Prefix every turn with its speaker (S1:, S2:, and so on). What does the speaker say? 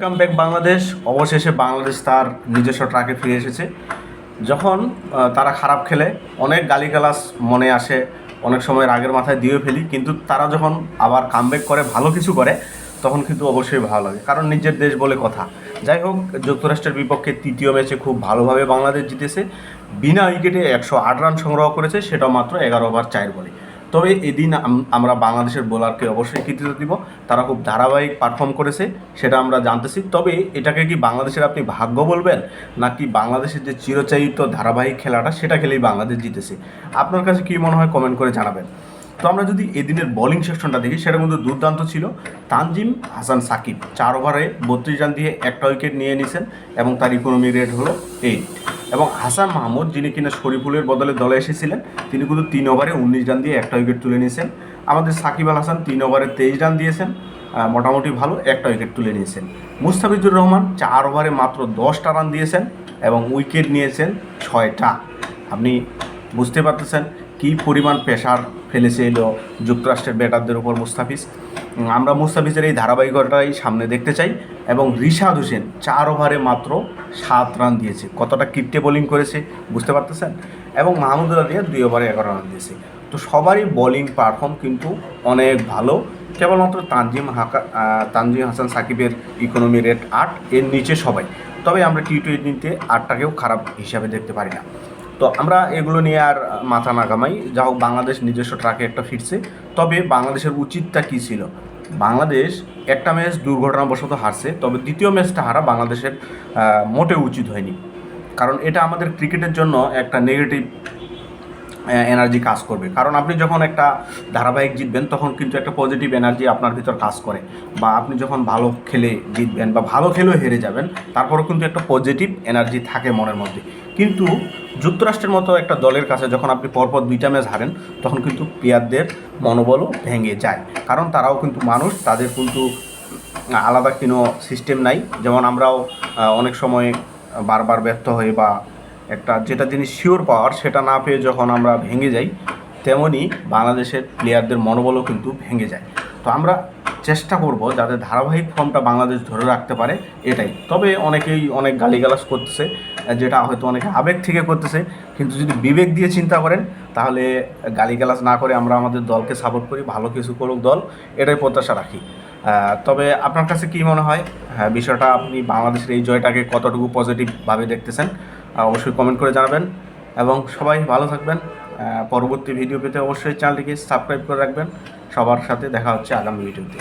S1: Welcome back Bangladesh অবশেষে বাংলাদেশ তার নিজস্ব ট্রাকে ফিরে এসেছে। যখন তারা খারাপ খেলে, অনেক গালিগালাস মনে আসে, অনেক সময় রাগের মাথায় দিয়ে ফেলি, কিন্তু তারা যখন আবার কামব্যাক করে, ভালো কিছু করে, তখন কিন্তু অবশ্যই ভালো লাগে। কারণ নিজের দেশ বলে কথা। যাই হোক, যুক্তরাষ্ট্রের বিপক্ষে তৃতীয় ম্যাচে খুব ভালোভাবে বাংলাদেশ জিতেছে। বিনা উইকেটে একশো আট রান সংগ্রহ করেছে, সেটা মাত্র এগারো ওভার চার বলে। তবে এদিন আমরা বাংলাদেশের বোলারকে অবশ্যই কৃতিত্ব দিব। তারা খুব ধারাবাহিক পারফর্ম করেছে, সেটা আমরা জানতেছি। তবে এটাকে কি বাংলাদেশের আপনি ভাগ্য বলবেন? নাকি বাংলাদেশের যে চিরচায়িত ধারাবাহিক খেলাটা, সেটা খেলেই বাংলাদেশ জিতেছে? আপনার কাছে কি মনে হয় কমেন্ট করে জানাবেন। তো আমরা যদি এদিনের বোলিং সেকশনটা দেখি সেটা কিন্তু দুর্দান্ত ছিল। তানজিম, হাসান, সাকিব চার ওভারে বত্রিশ রান দিয়ে একটা উইকেট নিয়ে নিয়েছেন এবং তার ইকোনমি রেট হলো এইট এবং হাসান মাহমুদ, যিনি কিনা শরীফুলের বদলে দলে এসেছিলেন, তিনি কিন্তু তিন ওভারে উনিশ রান দিয়ে একটা উইকেট তুলে নিয়েছেন আমাদের সাকিব আল হাসান তিন ওভারে তেইশ রান দিয়েছেন মোটামুটি ভালো একটা উইকেট তুলে নিয়েছেন। মুস্তাফিজুর রহমান চার ওভারে মাত্র দশটা রান দিয়েছেন এবং উইকেট নিয়েছেন ছয়টা। আপনি বুঝতে পারতেছেন কী পরিমাণ প্রেশার ফেলেছে এলো যুক্তরাষ্ট্রের ব্যাটারদের উপর মুস্তাফিজ? আমরা মুস্তাফিজের এই ধারাবাহিকতাই সামনে দেখতে চাই এবং রিশাদ হোসেন চার ওভারে মাত্র সাত রান দিয়েছে। কতটা কিপটে বোলিং করেছে বুঝতে পারতেছেন? এবং মাহমুদুল্লাহ দিয়ে দুই ওভারে এগারো রান দিয়েছে। তো সবারই বোলিং পারফর্ম কিন্তু অনেক ভালো। কেবলমাত্র তানজিম হাকা তানজিম হাসান সাকিবের ইকোনমি রেট আট, এর নিচে সবাই। তবে আমরা টি টোয়েন্টিতে আটটাকেও খারাপ হিসাবে দেখতে পারি না। তো আমরা এগুলো নিয়ে আর মাথা না ঘামাই। যা হোক, বাংলাদেশ নিজস্ব ট্রাকে একটা ফিরছে। তবে বাংলাদেশের উচিতটা কী ছিল? বাংলাদেশ একটা ম্যাচ দুর্ঘটনাবশত হারছে, তবে দ্বিতীয় ম্যাচটা হারা বাংলাদেশের মোটেও উচিত হয়নি। কারণ এটা আমাদের ক্রিকেটের জন্য একটা নেগেটিভ এনার্জি কাজ করবে। কারণ আপনি যখন একটা ধারাবাহিক জিতবেন, তখন কিন্তু একটা পজিটিভ এনার্জি আপনার ভিতর কাজ করে। বা আপনি যখন ভালো খেলে জিতবেন বা ভালো খেলেও হেরে যাবেন, তারপরেও কিন্তু একটা পজিটিভ এনার্জি থাকে মনের মধ্যে। কিন্তু যুক্তরাষ্ট্রের মতো একটা দলের কাছে যখন আপনি পরপর দুইটা ম্যাচ হারেন, তখন কিন্তু প্লেয়ারদের মনোবলও ভেঙে যায়। কারণ তারাও কিন্তু মানুষ, তাদের কিন্তু আলাদা কোনো সিস্টেম নাই। যেমন আমরাও অনেক সময় বারবার ব্যর্থ হই বা একটা যেটা জিনিস শিওর পাওয়ার, সেটা না পেয়ে যখন আমরা ভেঙে যাই, তেমনি বাংলাদেশের প্লেয়ারদের মনোবলও কিন্তু ভেঙে যায়। তো আমরা চেষ্টা করব যাতে ধারাবাহিক ফর্মটা বাংলাদেশ ধরে রাখতে পারে, এটাই। তবে অনেকেই অনেক গালিগালাজ করতেছে, যেটা হয়তো অনেকে আবেগ থেকে করতেছে, কিন্তু যদি বিবেক দিয়ে চিন্তা করেন, তাহলে গালিগালাজ না করে আমরা আমাদের দলকে সাপোর্ট করি, ভালো কিছু করুক দল, এটাই প্রত্যাশা রাখি। তবে আপনার কাছে কী মনে হয়? হ্যাঁ বিষয়টা আপনি বাংলাদেশের এই জয়টাকে কতটুকু পজিটিভভাবে দেখতেছেন অবশ্যই কমেন্ট করে জানাবেন। এবং সবাই ভালো থাকবেন। পরবর্তী ভিডিও পেতে অবশ্যই চ্যানেলটিকে সাবস্ক্রাইব করে রাখবেন। সবার সাথে দেখা হচ্ছে আগামী ভিডিওতে